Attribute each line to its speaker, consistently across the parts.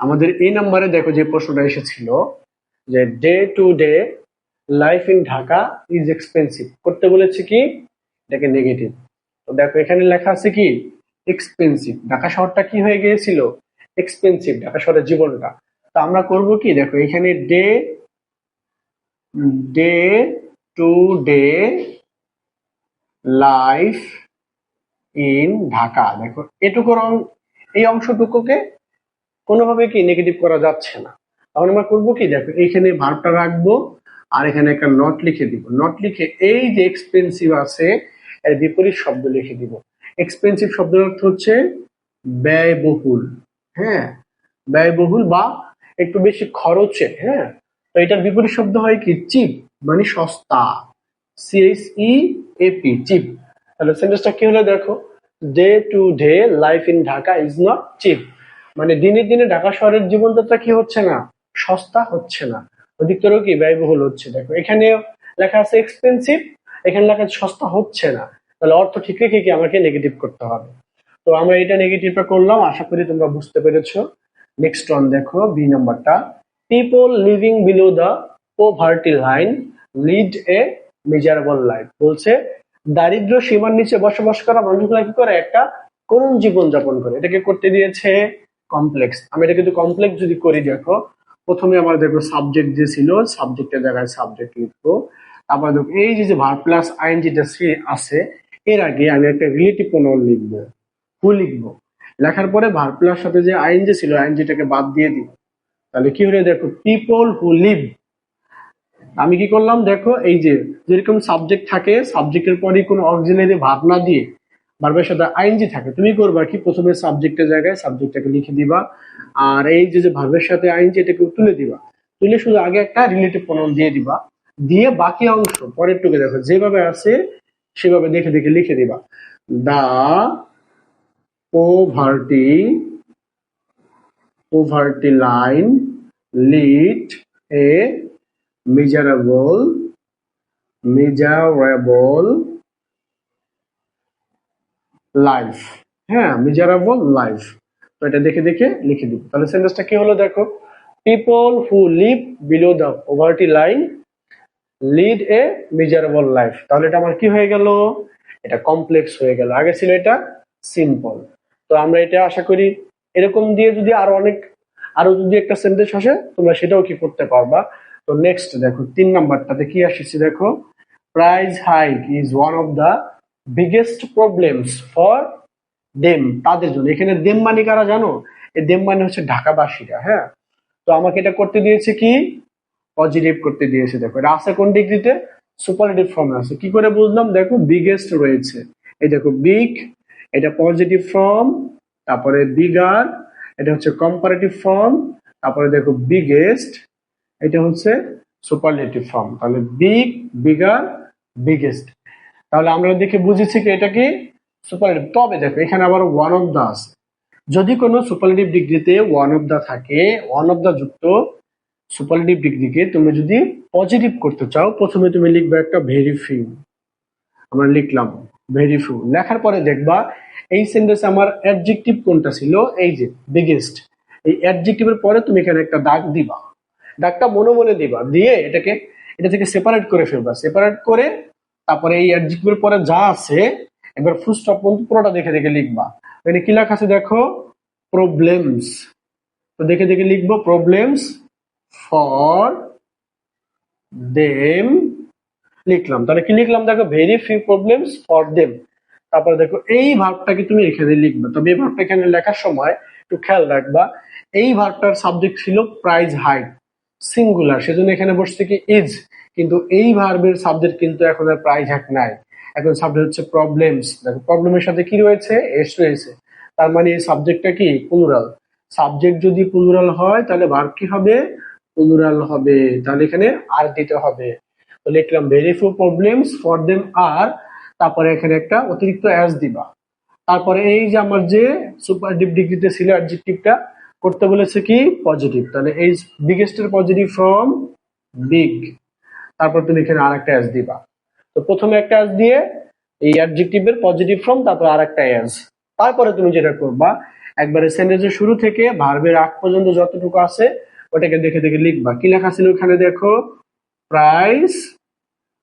Speaker 1: আমাদের এই নাম্বারে দেখো যে প্রশ্নটা এসেছিল যে day to day life in Dhaka is expensive করতে বলেছে কি? এটাকে নেগেটিভ তো দেখো এখানে লেখা আছে কি? এক্সপেন্সিভ ঢাকা শহরটা কি হয়ে গিয়েছিল? এক্সপেন্সিভ ঢাকা শহরের জীবনটা। তো আমরা করব কি? দেখো এখানে day day to day life in Dhaka দেখো এটুকুর এই অংশটুকুকে কোনোভাবে কি নেগেটিভ করা যাচ্ছে না। তখন আমরা করব কি? দেখো, এইখানে ভার্বটা রাখব আর এখানে একটা নট লিখে দিব। নট লিখে এই যে এক্সপেন্সিভ আছে, এর বিপরীত শব্দ লিখে দিব। এক্সপেন্সিভ শব্দের অর্থ হচ্ছে ব্যয়বহুল। হ্যাঁ ব্যয়বহুল বা একটু বেশি খরচে হ্যাঁ? তো এটার বিপরীত শব্দ হয় কি? চিপ মানে সস্তা। সিএস ই এপি চিপ তাহলে সেন্টেন্সটা কি হলো দেখো? Day to day life in Dhaka is not cheap মানে দিনে দিনে ঢাকা শহরের জীবনযাত্রা কি হচ্ছে না? সস্তা হচ্ছে না। অধিকতর কি ব্যয়বহুল হচ্ছে? দেখো, এখানে লেখা আছে এক্সপেন্সিভ এখানে লেখা সস্তা হচ্ছে না। তাহলে অর্থ ঠিক রেখে কি আমাকে নেগেটিভ করতে হবে? তো আমরা এটা নেগেটিভটা করলাম, আশা করি তোমরা বুঝতে পেরেছ। নেক্সট ওয়ান দেখো বি নাম্বারটা people living below the poverty line lead a measurable life বলছে, দারিদ্র সীমার নিচে বসবাস করা মানুষগুলা কি করে? একটা করুণ জীবন যাপন করে। এটাকে করতে দিয়েছে কমপ্লেক্স আমি এটা কিন্তু কমপ্লেক্স যদি করি, দেখো, প্রথমে আমার দেখো সাবজেক্ট যে ছিল সাবজেক্টের জায়গায় সাবজেক্ট লিখব। তারপর দেখো, এই যে ভার প্লাস আইন যেটা আছে, এর আগে আমি একটা রিলেটিভ প্রোনাউন লিখব। হু লিখব। লেখার পরে ভার প্লাস সাথে যে আইন যে ছিল আইন যেটাকে বাদ দিয়ে দিব। তাহলে কি হলো, দেখো পিপল হু লিভ আমি কি করলাম, দেখো, এই যে যেরকম সাবজেক্ট থাকে সাবজেক্টের পরে কোনো অক্সিলারি ভাব না দিয়ে ভার্বের সাথে আইনজি থাকে। তুমি করবা কি? প্রথমে সাবজেক্টের জায়গায় সাবজেক্টটাকে লিখে দিবা। আর এই যে যে ভার্বের সাথে আইনজি এটাকে তুলে দিবা। তুলে শুধু আগে একটা রিলেটিভ প্রোনাউন দিয়ে দিবা। দিয়ে বাকি অংশ পরের টুকে দেখো, যেভাবে আছে সেভাবে দেখে দেখে লিখে দিবা। The poverty poverty line lead a miserable miserable life হ্যাঁ মিজারাবল লাইফ তো এটা দেখে দেখে লিখে দিব। তাহলে সেন্টেন্সটা কি হলো দেখো? People who live below the poverty line lead a miserable life তাহলে এটা আমার কি হয়ে গেল? এটা কমপ্লেক্স হয়ে গেল। আগে ছিল এটা সিম্পল তো আমরা এটা আশা করি এরকম দিয়ে যদি আরও অনেক, আরও যদি একটা সেন্টেন্স আসে, তোমরা সেটাও কি করতে পারবা? তো নেক্সট দেখো, তিন নাম্বারটাতে কি আসছে দেখো? Price hike is one of the biggest problems for them তাদের জন্য। এখানে দেম মানে কারা জানো? এই দেম মানে হচ্ছে ঢাকাবাসীরা হ্যাঁ? তো আমাকে এটা করতে দিয়েছে কি? পজিটিভ করতে দিয়েছে, দেখো। এটা আছে কোন ডিগ্রিতে? সুপারলেটিভ ফর্মে আছে। কি করে বুঝলাম? দেখো বিগেস্ট রয়েছে। এই দেখো বিগ এটা পজিটিভ ফর্ম তারপরে বিগার এটা হচ্ছে কম্পারেটিভ ফর্ম তারপরে দেখো বিগেস্ট এটা হচ্ছে সুপারলেটিভ ফর্ম তাহলে বিগ বিগার বিগেস্ট তাহলে আমরা দেখে বুঝেছি কি এটা কি সুপারলেটিভ তবে দেখো, এখানে আবার ওয়ান অফ দা আছে। যদি কোনো সুপারলেটিভ ডিগ্রিতে ওয়ান অফ দা থাকে ওয়ান অফ দা যুক্ত সুপারলেটিভ ডিগ্রিকে তুমি যদি পজিটিভ করতে চাও, প্রথমে তুমি লিখবে একটা ভেরি ফিউ আমরা লিখলাম ভেরি ফিউ লেখার পরে দেখবা, এই সেন্টেন্সে আমার অ্যাডজেক্টিভ কোনটা ছিল? এই যে বিগেস্ট এই অ্যাডজেক্টিভের পরে তুমি এখানে একটা দাগ দিবা। দাগটা মনে মনে দিবা। দিয়ে এটাকে, এটা থেকে সেপারেট করে ফেলবা। সেপারেট করে তারপরে এই অ্যাডজেক্টিভের পরে যা আছে একবার ফুল স্টপ পর্যন্ত পুরোটা দেখে দেখে লিখবা। এখানে কি লেখা আছে দেখো? প্রবলেমস তো দেখে দেখে লিখব প্রবলেমস ফর দেম লিখলাম। তাহলে কি লিখলাম দেখো? Very few problems for them তারপরে দেখো, এই ভার্বটাকে তুমি এখানে লিখবে। তবে এই ভাবটা এখানে লেখার সময় একটু খেয়াল রাখবা। এই ভার্বটার সাবজেক্ট ছিল প্রাইজ হাইট সিঙ্গুলার সেজন্য এখানে বসছে কি ইজ কিন্তু এই ভার্বের সাবজেক্ট কিন্তু এখন আর প্রায় হাইট নাই। এখন সাবজেক্ট হচ্ছে প্রবলেমস দেখো প্রবলেমের সাথে কি রয়েছে? এস রয়েছে। তার মানে এই সাবজেক্টটা কি? প্লুরাল সাবজেক্ট যদি প্লুরাল হয়, তাহলে ভার্ব কি হবে? প্লুরাল হবে। তাহলে এখানে আর দিতে হবে। তো লিখলাম very few problems for them আর তারপরে এখানে একটা অতিরিক্ত অ্যাজ দিবা। তারপরে এই যে আমার যে সুপার ডিপ ডিগ্রিতে ছিল অ্যাডজেক্টিভটা করতে বলেছে কি? পজিটিভ তাহলে এই বিগেস্টের পজিটিভ ফ্রম বিগ তারপর তুমি এখানে আরেকটা অ্যাজ দিবা। তো প্রথমে একটা অ্যাজ দিয়ে এই অ্যাডজেক্টিভের পজিটিভ ফর্ম তারপর আরেকটা অ্যাজ তারপরে তুমি যেটা করবা, একবারে সেন্টেন্সের শুরু থেকে ভার্বের আগ পর্যন্ত যতটুকু আছে, ওটাকে দেখে দেখে লিখবা। কি লেখা ছিল ওখানে দেখো? প্রাইস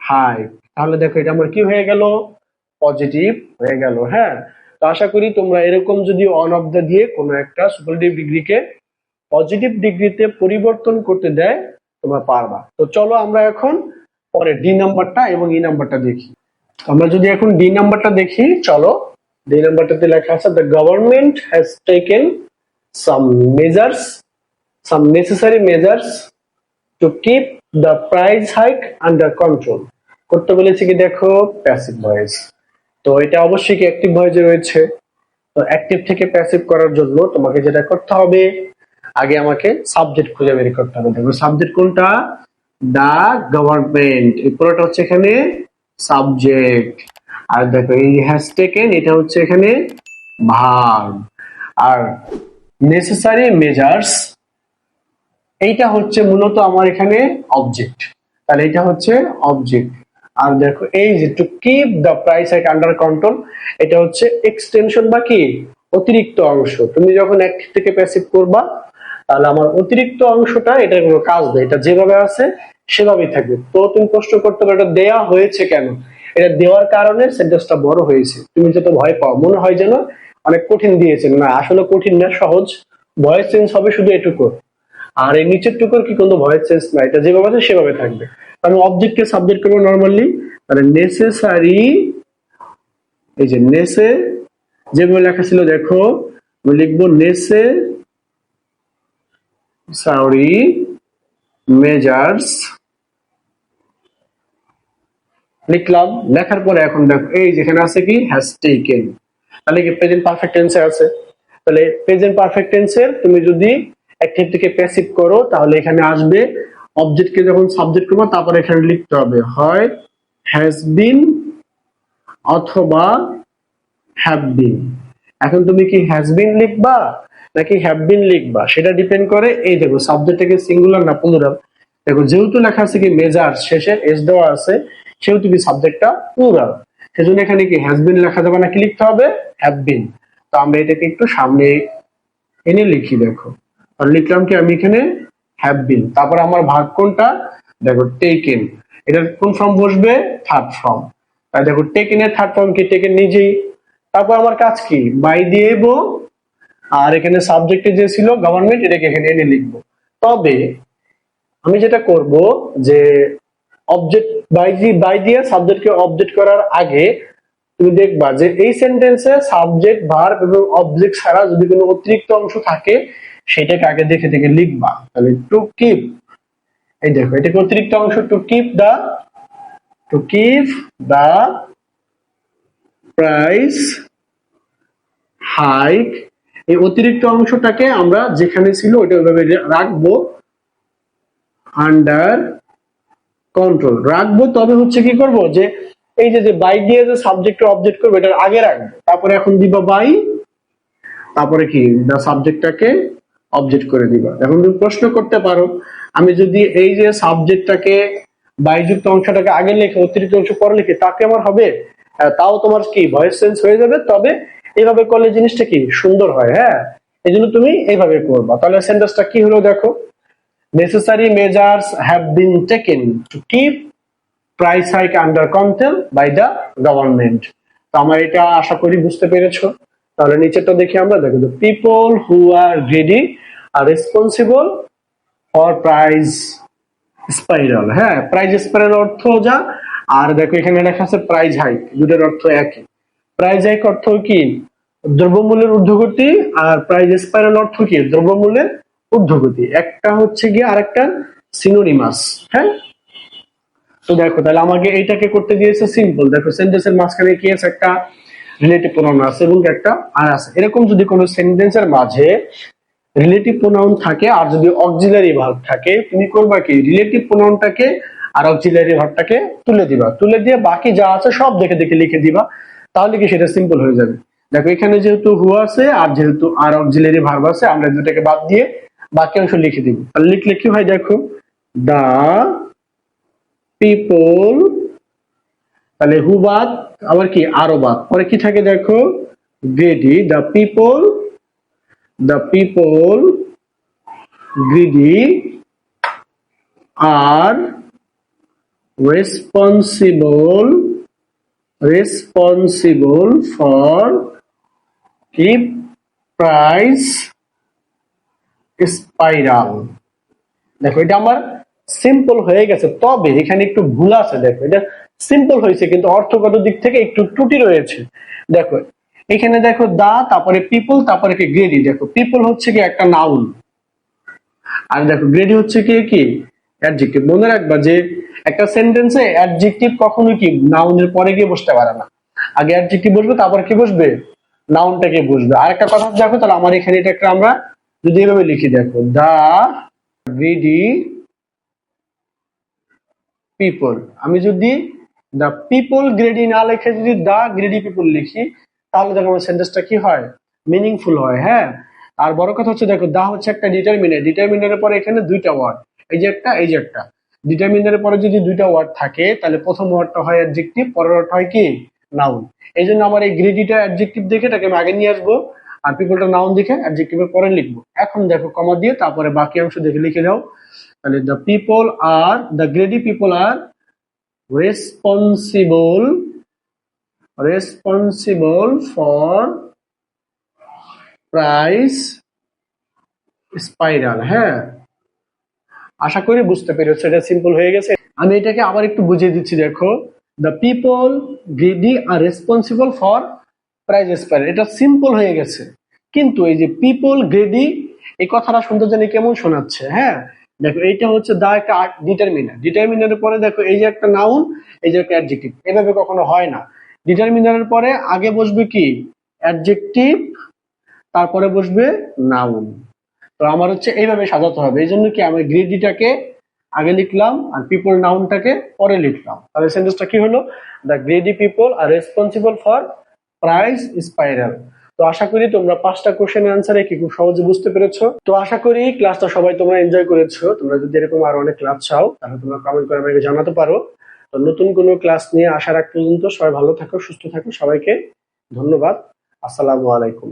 Speaker 1: হাই তাহলে দেখো এটা আমার কি হয়ে গেল? পজিটিভ হয়ে গেল হ্যাঁ? তো আশা করি তোমরা এরকম যদি অন অফ দ্য দিয়ে কোনো একটা সুপারলেটিভ ডিগ্রিকে পজিটিভ ডিগ্রিতে পরিবর্তন করতে দেয়, তোমরা পারবা। তো চলো আমরা এখন পরে ডি নাম্বারটা এবং ই নাম্বারটা দেখি। আমরা যদি এখন ডি নাম্বারটা দেখি, চলো। ডি নাম্বারটাতে লেখা আছে the government has taken some measures some necessary measures to keep the price hike under control করতে বলেছে কি, দেখো প্যাসিভ ভয়েস তো এটা অবশ্যই কি অ্যাক্টিভ ভয়েসে রয়েছে? তো অ্যাক্টিভ থেকে প্যাসিভ করার জন্য তোমাকে যেটা করতে হবে, আগে আমাকে সাবজেক্ট খুঁজে বের করতে হবে। দেখো সাবজেক্ট কোনটা? দা গভর্নমেন্ট এই পুরোটা হচ্ছে এখানে সাবজেক্ট আর দেখো, এই হ্যাজ টেকেন এটা হচ্ছে এখানে ভার্ব আর নেসেসারি মেজার্স এইটা হচ্ছে মূলত আমার এখানে অবজেক্ট তাহলে এটা হচ্ছে অবজেক্ট আর দেখো, এই যে to keep the price hike under control এটা হচ্ছে এক্সটেনশন বা কি? অতিরিক্ত অংশ। তুমি যখন অ্যাক্টিভ থেকে প্যাসিভ করবা, তাহলে আমার অতিরিক্ত অংশটা এটার কোনো কাজ নেই। এটা যেভাবে আছে, সেভাবেই থাকবে। তো তুমি প্রশ্ন করতে পারো, এটা দেয়া হয়েছে কেন? এটা দেওয়ার কারণে সেন্টেন্সটা বড় হয়েছে। তুমি যত ভয় পাও, মনে হয় যেন অনেক কঠিন দিয়েছেন। না, আসলে কঠিন না, সহজ। ভয়েস চেঞ্জ হবে শুধু এটুকু। আর এই নিচের টুকুর কি কোনো ভয়েস চেঞ্জ না, এটা যেভাবে আছে সেভাবে থাকবে। আমি অবজেক্টকে সাবজেক্ট করব নর্মালি তাহলে নেসেসারি এই যে নেসে যেভাবে লেখা ছিল দেখো, আমি লিখব নেসে সরি মেজার্স লিখলাম, লেখার পরে এখন দেখো, এই যেখানে আছে কি হ্যাজ টেকেন তাহলে কি প্রেজেন্ট পারফেক্ট টেন্সে আছে? তাহলে প্রেজেন্ট পারফেক্ট টেন্সের তুমি যদি অ্যাক্টিভ থেকে প্যাসিভ করো, তাহলে এখানে আসবে অবজেক্টকে যখন সাবজেক্ট করব, তারপর এখানে লিখতে হবে, হয় হ্যাজ বিন অথবা হ্যাভ বিন এখন তুমি কি হ্যাজ বিন লিখবা, নাকি হ্যাভ বিন লিখবা? সেটা ডিপেন্ড করে, এই দেখো সাবজেক্টটাকে সিঙ্গুলার না প্লুরাল দেখো, যেহেতু লেখা আছে কি মেজার শেষে এস দেওয়া আছে, সেহেতু কি সাবজেক্টটা প্লুরাল সেজন্য এখানে কি হ্যাজ বিন লেখা যাবে না, কি লিখতে হবে? হ্যাভ বিন তো আমরা এটাকে একটু সামনে এনে লিখি, দেখো। আর লিখলাম কি, আমি এখানে হ্যাভ বিন তারপর আমার ভাগ কোনটা? দেখো টেকেন এটার কোন ফর্ম বসবে? থার্ড ফর্ম তাই দেখো টেকেন এর থার্ড ফর্ম কি? টেকেন নিজেই। তারপর আমার কাজ কি? বাই দিয়ে আর এখানে সাবজেক্টে যে ছিল গভর্নমেন্ট এটাকে এখানে এনে লিখব। তবে আমি যেটা করব যে অবজেক্ট বাই বাই দিয়ে সাবজেক্টকে অবজেক্ট করার আগে তুমি দেখবা যে এই সেন্টেন্সে সাবজেক্ট ভার্ব এবং অবজেক্ট ছাড়া যদি কোনো অতিরিক্ত অংশ থাকে সেটাকে আগে দেখে দেখে লিখবা। তাহলে টু কিপ এই দেখো এটাকে অতিরিক্ত অংশ? To keep the to keep the price hike এই অতিরিক্ত অংশটাকে আমরা যেখানে ছিল ওইটা ওইভাবে রাখব আন্ডার কন্ট্রোল রাখব তবে হচ্ছে কি করব? যে এই যে যে বাই দিয়ে যে সাবজেক্ট অবজেক্ট করব, এটার আগে রাখব। তারপরে এখন দিবা বাই তারপরে কি? দা সাবজেক্টটাকে অবজেক্ট করে দিবা। এখন তুমি প্রশ্ন করতে পারো, আমি যদি এই যে সাবজেক্টটাকে বাইযুক্ত অংশটাকে আগে লিখে, অতিরিক্ত অংশ পরে লিখে, তাকে আমার হবে? তাও তোমার কি ভয়েস চেঞ্জ হয়ে যাবে? তবে এইভাবে করলে জিনিসটা কি, সুন্দর হয় হ্যাঁ? এই জন্য তুমি এইভাবে করবা। তাহলে সেন্টেন্সটা কি হলো দেখো? Necessary measures have been taken to keep price hike under control by the government. তো আমার এটা আশা করি বুঝতে পেরেছ। তাহলে নিচেরটা দেখি আমরা। দেখো people who are are are responsible for price spiral হ্যাঁ প্রাইজ স্পাইরাল অর্থ যা, আর দেখো এখানে লেখা আছে প্রাইজ হাইক দুটোর অর্থ একই। প্রাইজ হাইক অর্থ কি? দ্রব্যমূল্যের ঊর্ধ্বগতি, আর প্রাইজ স্পাইরাল অর্থ কি? দ্রব্যমূল্যের ঊর্ধ্বগতি। একটা হচ্ছে গিয়ে আরেকটা সিনোনিমাস হ্যাঁ? তো দেখো, তাহলে আমাকে এইটাকে করতে দিয়েছে সিম্পল দেখো সেন্টেন্সের মাঝখানে কি আছে? একটা রিলেটিভ প্রোনাউন আছে এবং একটা আর আছে। এরকম যদি কোনো সেন্টেন্সের মাঝে রিলেটিভ প্রোনাউন থাকে আর যদি অক্সিলারি ভার্ব থাকে, তুমি করবা কি? রিলেটিভ প্রোনাউনটাকে আর অক্সিলারি ভার্বটাকে তুলে দিবা। তুলে দিয়ে বাকি যা আছে সব দেখে দেখে লিখে দিবা। তাহলে কি সেটা সিম্পল হয়ে যাবে। দেখো, এখানে যেহেতু হু আছে আর যেহেতু আর অক্সিলারি ভার্ব আছে, আমরা দুটাকে বাদ দিয়ে বাকি অংশ লিখে দিব। লিখলে কি হয় দেখো? দা পিপল তাহলে হু বাদ আবার কি আরও বাদ পরে কি থাকে দেখো greedy the people the people greedy are responsible responsible for keep price spiral দেখো এটা আমার সিম্পল হয়ে গেছে। তবে এখানে একটু ভুল আছে, দেখো। এটা সিম্পল হয়েছে, কিন্তু অর্থগত দিক থেকে একটু ত্রুটি রয়েছে। দেখো, এখানে দেখো দা, তারপরে পিপল তারপরে কি গ্রেডি দেখো পিপল হচ্ছে কি একটা নাউন আর দেখো গ্রেডি হচ্ছে কি কি? অ্যাডজেক্টিভ মনে রাখবা যে একটা সেন্টেন্সে অ্যাডজেক্টিভ কখনো কি নাউনের পরে গিয়ে বসতে পারে না। আগে অ্যাডজেক্টিভ বসবে, তারপর কি বসবে? নাউনটাকে বসবে। আর একটা কথা দেখো, তাহলে আমার এখানে এটা একটা আমরা যদি এভাবে লিখি, দেখো, দা গ্রেডি পিপল আমি যদি দ্য পিপল গ্রেডি না লিখে যদি দা গ্রেডি পিপল লিখি, তাহলে দেখো আমার সেন্টেন্সটা কি হয়? মিনিংফুল হয় হ্যাঁ? আর বড় কথা হচ্ছে দেখো দা হচ্ছে একটা ডিটারমিনার ডিটারমিনারের পরে এখানে দুইটা ওয়ার্ড এই যে একটা, এই যে একটা। ডিটারমিনারের পরে যদি দুইটা ওয়ার্ড থাকে, তাহলে প্রথম ওয়ার্ডটা হয় অ্যাডজেক্টিভ পরের ওয়ার্ডটা হয় কি? নাউন এই জন্য আমার এই গ্রেডিটা অ্যাডজেক্টিভ দেখে এটাকে আমি আগে নিয়ে আসব, আর পিপলটা নাউন দেখে অ্যাডজেক্টিভের পরে লিখব। এখন দেখো কমা দিয়ে তারপরে বাকি অংশ দেখে লিখে দাও তাহলে the people are the greedy people are responsible responsible for price spiral হ্যাঁ? আশা করি বুঝতে পেরেছ, এটা সিম্পল হয়ে গেছে। আমি এটাকে আবার একটু বুঝিয়ে দিচ্ছি, দেখো। The people greedy are responsible for price spiral এটা সিম্পল হয়ে গেছে। কিন্তু এই যে পিপল গ্রেডি এই কথাটা শুনতে জানি কেমন শোনাচ্ছে হ্যাঁ? দেখো, এইটা হচ্ছে দা একটা ডিটারমিনার ডিটারমিনারের পরে দেখো, এই যে একটা নাউন এই যে একটা অ্যাডজেক্টিভ এভাবে কখনো হয় না। ডিটারমিনারের পরে আগে বসবে কি? অ্যাডজেক্টিভ তারপরে বসবে নাউন তো আমার হচ্ছে এইভাবে সাজাতে হবে। এই জন্য কি আমি গ্রেডিটাকে আগে লিখলাম আর পিপল নাউনটাকে পরে লিখলাম। তাহলে সেন্টেন্সটা কি হলো? The greedy people are responsible for price spiral তো আশা করি তোমরা পাঁচটা কোশ্চেন আনসারে কি খুব সহজে বুঝতে পেরেছ। তো আশা করি ক্লাসটা সবাই তোমরা এনজয় করেছ। তোমরা যদি এরকম আরও অনেক ক্লাস চাও, তাহলে তোমরা কমেন্ট করে আমাকে জানাতে পারো। তো নতুন কোনো ক্লাস নিয়ে আসার আগ পর্যন্ত সবাই ভালো থাকো, সুস্থ থাকো সবাইকে। ধন্যবাদ। আসসালামু আলাইকুম।